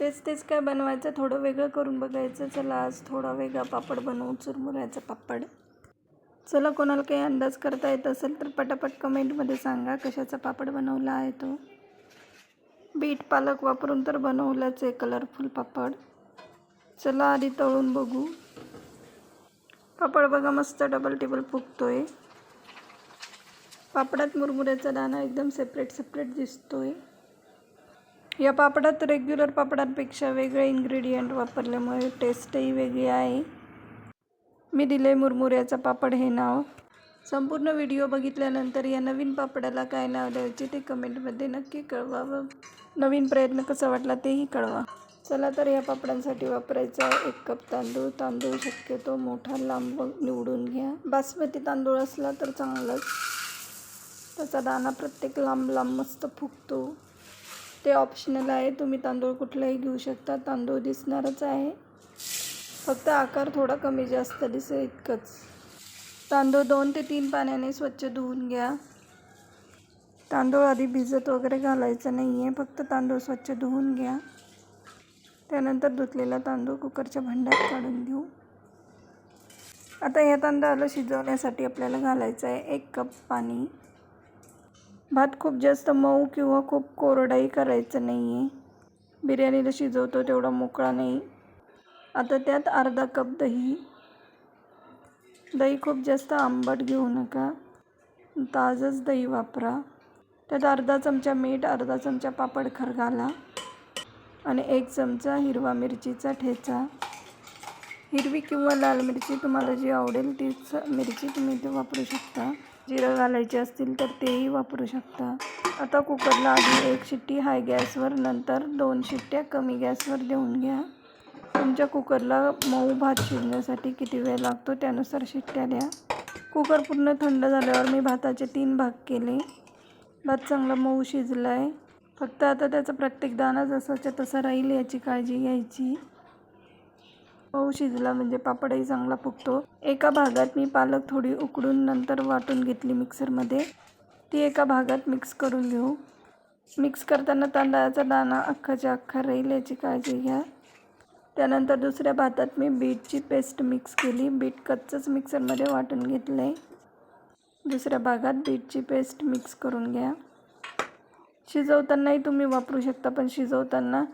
तेच तेच काय बनवायचं? थोडं वेगळं करून बघायचं. चला आज थोडा वेगळा पापड बनवू. चुरमुऱ्याचा पापड. चला कोणाला काही अंदाज करता येत असेल तर पटापट कमेंटमध्ये सांगा कशाचा पापड बनवला आहे तो. बीट पालक वापरून तर बनवलाच आहे कलरफुल पापड. चला आधी तळून बघू. पापड बघा मस्त डबल टेबल फुगतोय. पापडात मुरमुऱ्याचा दाणा एकदम सेपरेट सेपरेट दिसतोय. या पापडात रेग्युलर पापडांपेक्षा वेगळे इन्ग्रेडियंट वापरल्यामुळे टेस्टही वेगळी आहे. मी दिले मुरमुऱ्याचा पापड हे नाव. संपूर्ण व्हिडिओ बघितल्यानंतर या नवीन पापडाला काय नाव द्यायचे ते कमेंटमध्ये नक्की कळवा व नवीन प्रयत्न कसा वाटला तेही कळवा. चला तर या पापडांसाठी वापरायचा एक कप तांदूळ. तांदूळ शक्यतो मोठा लांब निवडून घ्या. बासमती तांदूळ असला तर चांगलाच. त्याचा दाणा प्रत्येक लांब लांब मस्त फुगतो. ते ऑप्शनल आहे. तुम्ही तांदूळ कुठलाही घेऊ शकता. तांदूळ दिसणारच आहे. फक्त आकार थोडा कमी जास्त दिसेल इतकंच. तांदूळ दोन ते तीन पाण्याने स्वच्छ धुवून घ्या. तांदूळ आधी भिजत वगैरे घालायचं नाही आहे फक्त तांदूळ स्वच्छ धुवून घ्या. त्यानंतर धुतलेला तांदूळ कुकरच्या भांड्यात काढून घेऊ. आता या तांदळाला शिजवण्यासाठी आपल्याला घालायचं आहे एक कप पाणी. भात खूप जास्त मऊ किंवा खूप कोरडाही करायचं नाही आहे बिर्याणीला शिजवतो तेवढा मोकळा नाही. आता त्यात अर्धा कप दही. दही खूप जास्त आंबट घेऊ नका. ताजंच दही वापरा. त्यात अर्धा चमचा मीठ अर्धा चमचा पापडखार घाला. आणि एक चमचा हिरवा मिरचीचा ठेचा. हिरवी किंवा लाल मिरची तुम्हाला जी आवडेल तीच मिरची तुम्ही इथे वापरू शकता. जिरं घालायचे असतील तर तेही वापरू शकता. आता कुकरला आधी एक शिट्टी हाय गॅसवर नंतर दोन शिट्ट्या कमी गॅसवर देऊन घ्या. तुमच्या कुकरला मऊ भात शिजण्यासाठी किती वेळ लागतो त्यानुसार शिट्ट्या द्या. कुकर पूर्ण थंड झाल्यावर मी भाताचे तीन भाग केले. भात चांगला मऊ शिजला आहे फक्त आता त्याचा प्रत्येक दाणा जसाच्या तसा राहील याची काळजी घ्यायची. मऊ शिजला म्हणजे पापडही चांगला फुगतो एका भागात मी पालक थोडी उकडून नंतर वाटून घेतली मिक्सरमध्ये. ती एका भागात मिक्स करून घेऊ. मिक्स करताना तांदळाचा दाणा अख्खाच्या अख्खा राहील याची काळजी घ्या. त्यानंतर दुसऱ्या भातात मी बीटची पेस्ट मिक्स केली. बीट कच्चंच मिक्सरमध्ये वाटून घेतलं आहे दुसऱ्या भागात बीटची पेस्ट मिक्स करून घ्या. शिजवतानाही तुम्ही वापरू शकता पण शिजवताना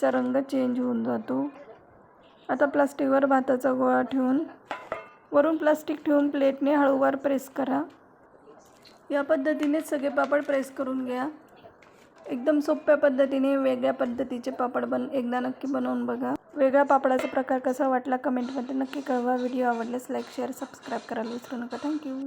चा रंग चेंज होऊन जातो. आता प्लास्टिकवर भाताचा गोळा ठेवून वरून प्लास्टिक ठेवून प्लेटने हळूवार प्रेस करा. या पद्धतीने सगळे पापड प्रेस करून घ्या. एकदम सोप्या पद्धतीने वेगळ्या पद्धतीचे पापड बन एकदा नक्की बनवून बघा. वेगळ्या पापडाचा प्रकार कसा वाटला कमेंटमध्ये नक्की कळवा. व्हिडिओ आवडल्यास लाईक शेअर सबस्क्राईब करायला विसरू नका. थँक्यू.